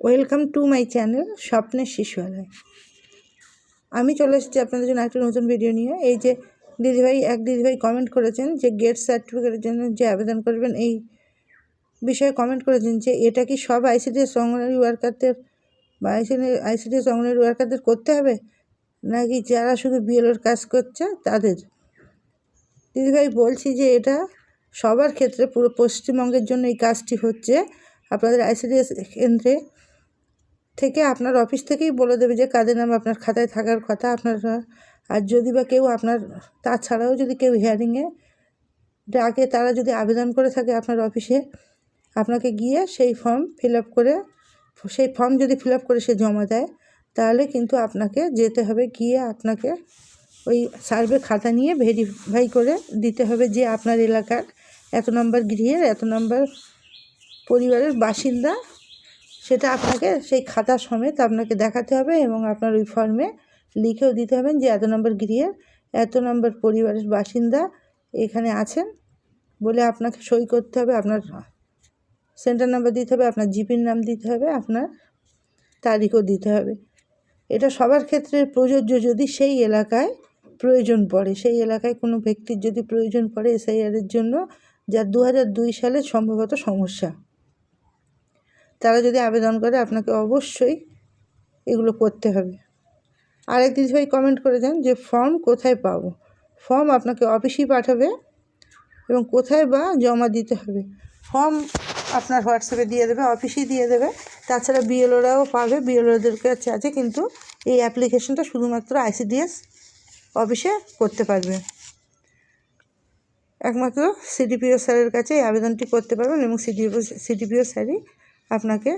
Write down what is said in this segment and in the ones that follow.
Welcome to my channel স্বপ্নের শিশুয়ালয় আমি চলে এসেছি আপনাদের জন্য একটা নতুন ভিডিও নিয়ে। এই যে দিদিভাই, এক দিদিভাই কমেন্ট করেছেন যে গেট সার্টিফিকেটের জন্য যে আবেদন করবেন, এই বিষয়ে কমেন্ট করেছেন যে এটা কি সব আইসিডিএস অঙ্গনারী ওয়ার্কারদের বা আইসিডি আইসিডিএস অঙ্গনারী ওয়ার্কারদের করতে হবে? নাকি যারা শুধু বিএলওর কাজ করছে, তাদের? দিদিভাই, বলছি যে এটা সবার ক্ষেত্রে পুরো পশ্চিমবঙ্গের জন্য এই কাজটি হচ্ছে। আপনাদের আইসিডিএস কেন্দ্রে থেকে আপনার অফিস থেকেই বলে দেবে যে কাদের নাম আপনার খাতায় থাকার কথা। আপনার, আর যদি বা কেউ আপনার, তাছাড়াও যদি কেউ হিয়ারিংয়ে ডাকে, তারা যদি আবেদন করে থাকে আপনার অফিসে, আপনাকে গিয়ে সেই ফর্ম ফিল আপ করে, সেই ফর্ম যদি ফিল আপ করে সে জমা দেয়, তাহলে কিন্তু আপনাকে যেতে হবে গিয়ে আপনাকে ওই সার্ভে খাতা নিয়ে ভেরিফাই করে দিতে হবে যে আপনার এলাকার এত নম্বর গৃহের, এত নম্বর পরিবারের বাসিন্দা, সেটা আপনাকে সেই খাতা সমেত আপনাকে দেখাতে হবে এবং আপনার ওই ফর্মে লিখেও দিতে হবেন যে এত নম্বর গৃহের, এত নম্বর পরিবারের বাসিন্দা এখানে আছেন বলে আপনাকে সই করতে হবে। আপনার সেন্টার নাম্বার দিতে হবে, আপনার জিপির নাম দিতে হবে, আপনার তারিখও দিতে হবে। এটা সবার ক্ষেত্রে প্রযোজ্য যদি সেই এলাকায় প্রয়োজন পড়ে। সেই এলাকায় কোনো ব্যক্তির যদি প্রয়োজন পড়ে এসআইআরের জন্য যা দু হাজার দুই সালে সম্ভবত সমস্যা। তারা যদি আবেদন করে, আপনাকে অবশ্যই এগুলো করতে হবে। আরেক দিদিভাই কমেন্ট করে দেন যে ফর্ম কোথায় পাবো। ফর্ম আপনাকে অফিসেই পাঠাবে এবং কোথায় বা জমা দিতে হবে। ফর্ম আপনার হোয়াটসঅ্যাপে দিয়ে দেবে অফিসেই দিয়ে দেবে। তাছাড়া বিএলওরাও পাবে বিএলওদের কাছে আছে, কিন্তু এই অ্যাপ্লিকেশনটা শুধুমাত্র আইসিডিএস অফিসে করতে পারবে। একমাত্র সিডিপিও স্যারের কাছে এই আবেদনটি করতে পারবেন এবং সিডিপিও সিডিপিও স্যারই আপনাকে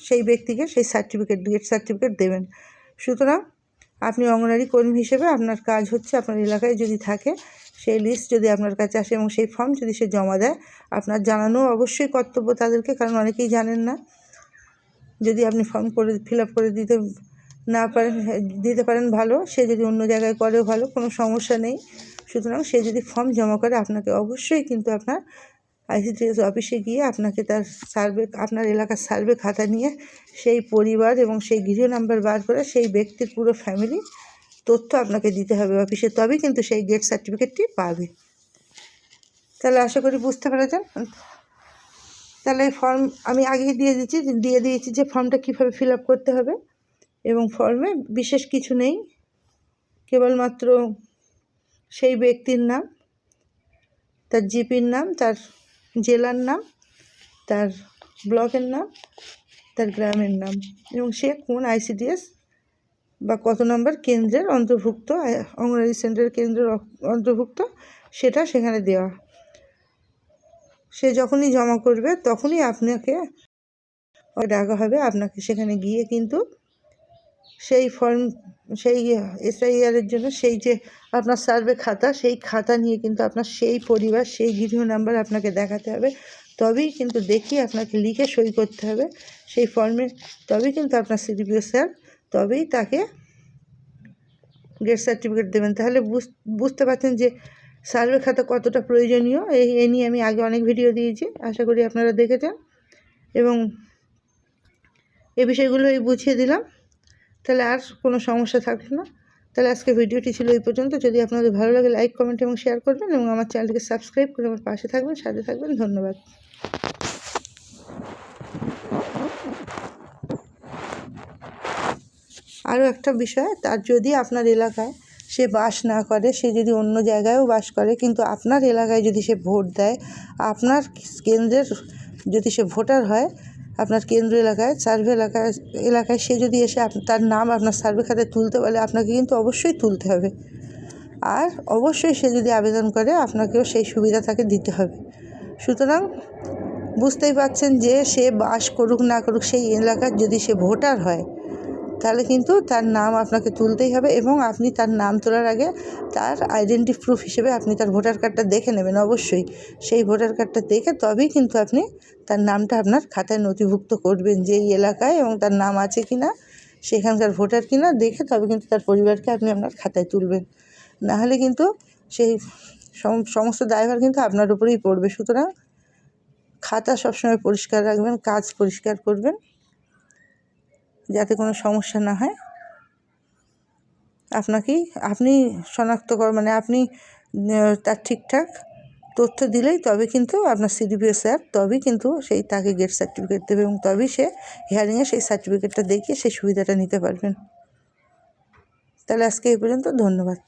সেই ব্যক্তিকে সেই সার্টিফিকেট গেট সার্টিফিকেট দেবেন। সুতরাং আপনি অঙ্গনারী কর্মী হিসেবে আপনার কাজ হচ্ছে আপনার এলাকায় যদি থাকে, সেই লিস্ট যদি আপনার কাছে আসে এবং সেই ফর্ম যদি সে জমা দেয়, আপনার জানানো অবশ্যই কর্তব্য তাদেরকে, কারণ অনেকেই জানেন না। যদি আপনি ফর্ম করে ফিল আপ করে দিতে না পারেন, দিতে পারেন ভালো, সে যদি অন্য জায়গায় করেও ভালো, কোনো সমস্যা নেই। সুতরাং সে যদি ফর্ম জমা করে, আপনাকে অবশ্যই কিন্তু আপনার আইসিডিএস অফিসে গিয়ে আপনাকে তার সার্ভে, আপনার এলাকার সার্ভে খাতা নিয়ে সেই পরিবার এবং সেই গৃহ নাম্বার বার করে সেই ব্যক্তির পুরো ফ্যামিলি তথ্য আপনাকে দিতে হবে অফিসে। তবেই কিন্তু সেই গেট সার্টিফিকেটটি পাবে। তাহলে আশা করি বুঝতে পেরেছেন। তাহলে ফর্ম আমি আগেই দিয়ে দিচ্ছি, দিয়ে দিয়েছি যে ফর্মটা কীভাবে ফিল আপ করতে হবে। এবং ফর্মে বিশেষ কিছু নেই। কেবলমাত্র সেই ব্যক্তির নাম, তার জিপির নাম, তার জেলার নাম, তার ব্লকের নাম, তার গ্রামের নাম এবং সে কোন আইসিডিএস বা কত নম্বর কেন্দ্রের অন্তর্ভুক্ত অঙ্গনারী সেন্টারের কেন্দ্রের অন্তর্ভুক্ত সেটা সেখানে দেওয়া। সে যখনই জমা করবে তখনই আপনাকে ডাকা হবে, আপনাকে সেখানে গিয়ে কিন্তু সেই ফর্ম সেই এসআইআরের জন্য সেই যে আপনার সার্ভে খাতা, সেই খাতা নিয়ে কিন্তু আপনার সেই পরিবার, সেই গৃহ নাম্বার আপনাকে দেখাতে হবে। তবেই কিন্তু দেখিয়ে আপনাকে লিখে সই করতে হবে সেই ফর্মে তবেই কিন্তু আপনার সিডিপিও স্যার তবেই তাকে গেট সার্টিফিকেট দেবেন। তাহলে বুঝতে পারছেন যে সার্ভে খাতা কতটা প্রয়োজনীয় এই এ নিয়ে আমি আগে অনেক ভিডিও দিয়েছি, আশা করি আপনারা দেখেছেন। এবং এ বিষয়গুলোই বুঝিয়ে দিলাম। তাহলে আর কোনো সমস্যা থাকবে না। তাহলে আজকে ভিডিওটি ছিল এই পর্যন্ত। যদি আপনাদের ভালো লাগে লাইক কমেন্ট এবং শেয়ার করবেন এবং আমার চ্যানেলটিকে সাবস্ক্রাইব করে আমার পাশে থাকবেন, সাথে থাকবেন। ধন্যবাদ। আরও একটা বিষয়, তার যদি আপনার এলাকায় সে বাস না করে, সে যদি অন্য জায়গায়ও বাস করে, কিন্তু আপনার এলাকায় যদি সে ভোট দেয়, আপনার কেন্দ্রের যদি সে ভোটার হয় আপনার কেন্দ্র এলাকায়, সার্ভে এলাকায় এলাকায় সে যদি এসে তার নাম আপনার সার্ভে খাতে তুলতে বলে আপনাকে কিন্তু অবশ্যই তুলতে হবে। আর অবশ্যই সে যদি আবেদন করে, আপনাকেও সেই সুবিধা তাকে দিতে হবে। সুতরাং বুঝতেই পারছেন যে সে বাস করুক না করুক, সেই এলাকার যদি সে ভোটার হয় তাহলে কিন্তু তার নাম আপনাকে তুলতেই হবে এবং আপনি তার নাম তোলার আগে তার আইডেন্টি প্রুফ হিসেবে আপনি তার ভোটার কার্ডটা দেখে নেবেন অবশ্যই। সেই ভোটার কার্ডটা দেখে তবেই কিন্তু আপনি তার নামটা আপনার খাতায় নথিভুক্ত করবেন যে এই এলাকায় এবং তার নাম আছে কি না সেখানকার ভোটার কি না দেখে তবে কিন্তু তার পরিবারকে আপনি আপনার খাতায় তুলবেন। নাহলে কিন্তু সেই সমস্ত ড্রাইভার কিন্তু আপনার উপরেই পড়বে। সুতরাং খাতা সবসময় পরিষ্কার রাখবেন, কাজ পরিষ্কার করবেন। যাতে কোনো সমস্যা না হয়। আপনাকেই আপনি শনাক্ত কর মানে আপনি তার ঠিকঠাক তথ্য দিলেই তবে কিন্তু আপনার সিডিপিও স্যার তবেই কিন্তু সেই তাকে গেট সার্টিফিকেট দেবে এবং তবেই সে হিয়ারিংয়ে সেই সার্টিফিকেটটা দেখিয়ে সেই সুবিধাটা নিতে পারবেন। তাহলে আজকে এই পর্যন্ত, ধন্যবাদ।